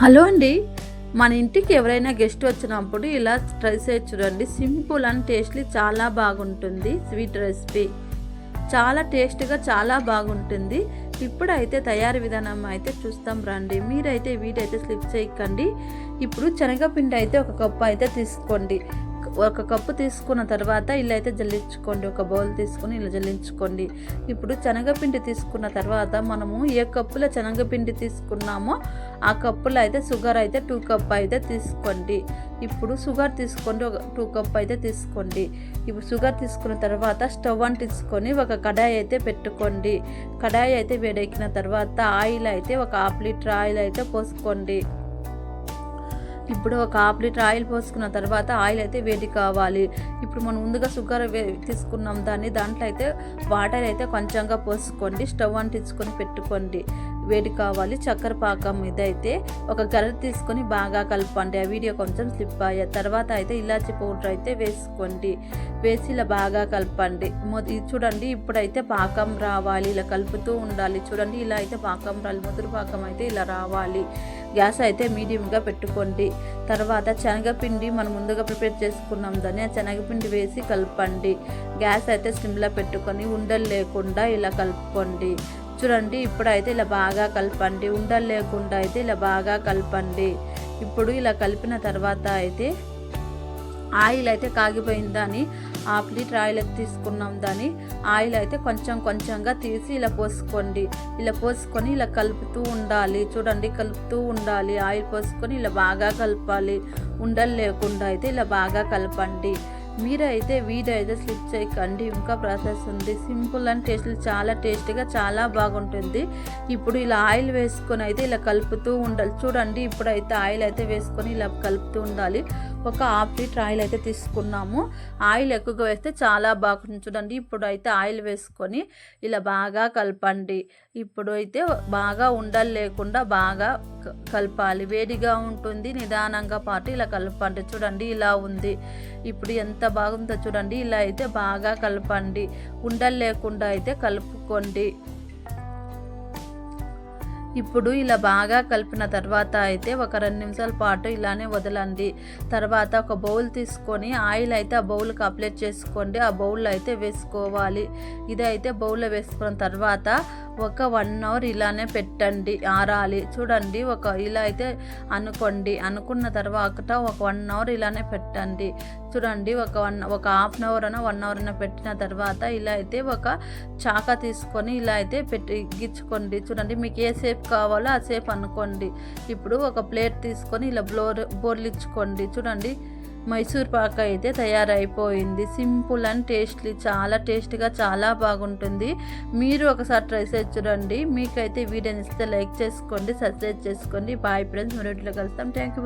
Hello అండి. మన ఇంటికి ఎవరైనా గెస్ట్ వచ్చినప్పుడు ఇలా ట్రై చేయొచ్చు చూడండి. సింపుల్ అండ్ టేస్ట్లీ చాలా బాగుంటుంది. స్వీట్ రెసిపీ చాలా టేస్ట్గా చాలా బాగుంటుంది. ఇప్పుడైతే తయారీ విధానం అయితే చూస్తాం రండి. మీరైతే వీటైతే స్లిప్ చేయకండి. ఇప్పుడు శనగపిండి అయితే ఒక కప్పు అయితే తీసుకోండి. ఒక కప్పు తీసుకున్న తర్వాత ఇలా అయితే జల్లించుకోండి ఒక బౌల్ తీసుకొని ఇలా జల్లించుకోండి. ఇప్పుడు శనగపిండి తీసుకున్న తర్వాత మనము ఏ కప్పులో శనగపిండి తీసుకున్నామో ఆ కప్పులో అయితే షుగర్ అయితే టూ కప్ అయితే తీసుకోండి. ఇప్పుడు షుగర్ తీసుకోండి ఒక టూ కప్ అయితే తీసుకోండి. ఇప్పుడు షుగర్ తీసుకున్న తర్వాత స్టవ్ అని తీసుకొని ఒక కడాయి అయితే పెట్టుకోండి. కడాయి అయితే వేడెక్కిన తర్వాత ఆయిల్ అయితే ఒక హాఫ్ లీటర్ ఆయిల్ అయితే పోసుకోండి. ఇప్పుడు ఒక హాఫ్ లీటర్ ఆయిల్ పోసుకున్న తర్వాత ఆయిల్ అయితే వేడి కావాలి. ఇప్పుడు మనం ముందుగా షుగర్ తీసుకున్నాం దాన్ని దాంట్లో అయితే వాటర్ అయితే కొంచెంగా పోసుకోండి స్టవ్ అంటించుకొని పెట్టుకోండి. వేడి కావాలి చక్కెర పాకం ఇదైతే ఒక గరిట తీసుకొని బాగా కలపండి ఆ వీడియో కొంచెం స్లిప్ అయ్యే తర్వాత అయితే ఇలాచి పౌడర్ అయితే వేసుకోండి. వేసి ఇలా బాగా కలపండి. ఇది చూడండి ఇప్పుడైతే పాకం రావాలి ఇలా కలుపుతూ ఉండాలి. చూడండి ఇలా అయితే పాకం రావాలి ముదురు పాకం అయితే ఇలా రావాలి. గ్యాస్ అయితే మీడియంగా పెట్టుకోండి. తర్వాత శనగపిండి మనం ముందుగా ప్రిపేర్ చేసుకున్నాం దాన్ని ఆ శనగపిండి వేసి కలపండి. గ్యాస్ అయితే స్లిమ్లో పెట్టుకొని ఉండలు లేకుండా ఇలా కలుపుకోండి. చూడండి ఇప్పుడైతే ఇలా బాగా కలపండి ఉండలు లేకుండా అయితే ఇలా బాగా కలపండి. ఇప్పుడు ఇలా కలిపిన తర్వాత అయితే ఆయిల్ అయితే కాగిపోయిందని హాఫ్ లీటర్ ఆయిల్ అయితే తీసుకున్నాం దాన్ని. ఆయిల్ అయితే కొంచెం కొంచెంగా తీసి ఇలా పోసుకోండి. ఇలా పోసుకొని ఇలా కలుపుతూ ఉండాలి. చూడండి కలుపుతూ ఉండాలి. ఆయిల్ పోసుకొని ఇలా బాగా కలపాలి. ఉండలు లేకుండా అయితే ఇలా బాగా కలపండి. మీరైతే వీడైతే అయితే స్లిప్ చేయకండి ఇంకా ప్రాసెస్ ఉంది. సింపుల్ అండ్ టేస్ట్ చాలా టేస్టీగా చాలా బాగుంటుంది. ఇప్పుడు ఇలా ఆయిల్ వేసుకొని అయితే ఇలా కలుపుతూ ఉండాలి. చూడండి ఇప్పుడైతే ఆయిల్ అయితే వేసుకొని ఇలా కలుపుతూ ఉండాలి. ఒక హాఫ్ లీటర్ ఆయిల్ అయితే తీసుకున్నాము. ఆయిల్ ఎక్కువగా వేస్తే చాలా బాగుంటుంది చూడండి. ఇప్పుడు అయితే ఆయిల్ వేసుకొని ఇలా బాగా కలపండి. ఇప్పుడు అయితే బాగా ఉండలు లేకుండా బాగా కలపాలి. వేడిగా ఉంటుంది నిదానంగా పాటు ఇలా కలపండి. చూడండి ఇలా ఉంది. ఇప్పుడు ఎంత బాగుందో చూడండి. ఇలా అయితే బాగా కలపండి. ఉండలు లేకుండా అయితే కలుపుకోండి. ఇప్పుడు ఇలా బాగా కలిపిన తర్వాత అయితే ఒక రెండు నిమిషాల పాటు ఇలానే వదలండి. తర్వాత ఒక బౌల్ తీసుకొని ఆయిల్ అయితే ఆ బౌల్కి అప్లై చేసుకోండి. ఆ బౌల్లో అయితే వేసుకోవాలి. ఇదైతే బౌల్లో వేసుకున్న తర్వాత ఒక వన్ అవర్ ఇలానే పెట్టండి ఆరాలి. చూడండి ఒక ఇలా అయితే అనుకోండి. అనుకున్న తర్వాత ఒక వన్ అవర్ ఇలానే పెట్టండి. చూడండి ఒక వన్ ఒక హాఫ్ అన్ అవర్ అన్న వన్ అవర్ అయినా పెట్టిన తర్వాత ఇలా అయితే ఒక చాక తీసుకొని ఇలా అయితే పెట్టి గిచ్చుకోండి చూడండి మీకు ఏ సేప్ కావాలో ఆ సేప్ అనుకోండి. ఇప్పుడు ఒక ప్లేట్ తీసుకొని ఇలా బ్లోర్ బోర్లిచ్చుకోండి చూడండి మైసూర్ పాక్ అయితే తయారైపోయింది. సింపుల్ అండ్ టేస్ట్లీ చాలా టేస్ట్గా చాలా బాగుంటుంది. మీరు ఒకసారి ట్రై చేసి చూడండి. మీకైతే వీడియోని ఇస్తే లైక్ చేసుకోండి సబ్స్క్రైబ్ చేసుకోండి. బాయ్ ఫ్రెండ్స్ మరొకటిలో కలుస్తాం. Thank you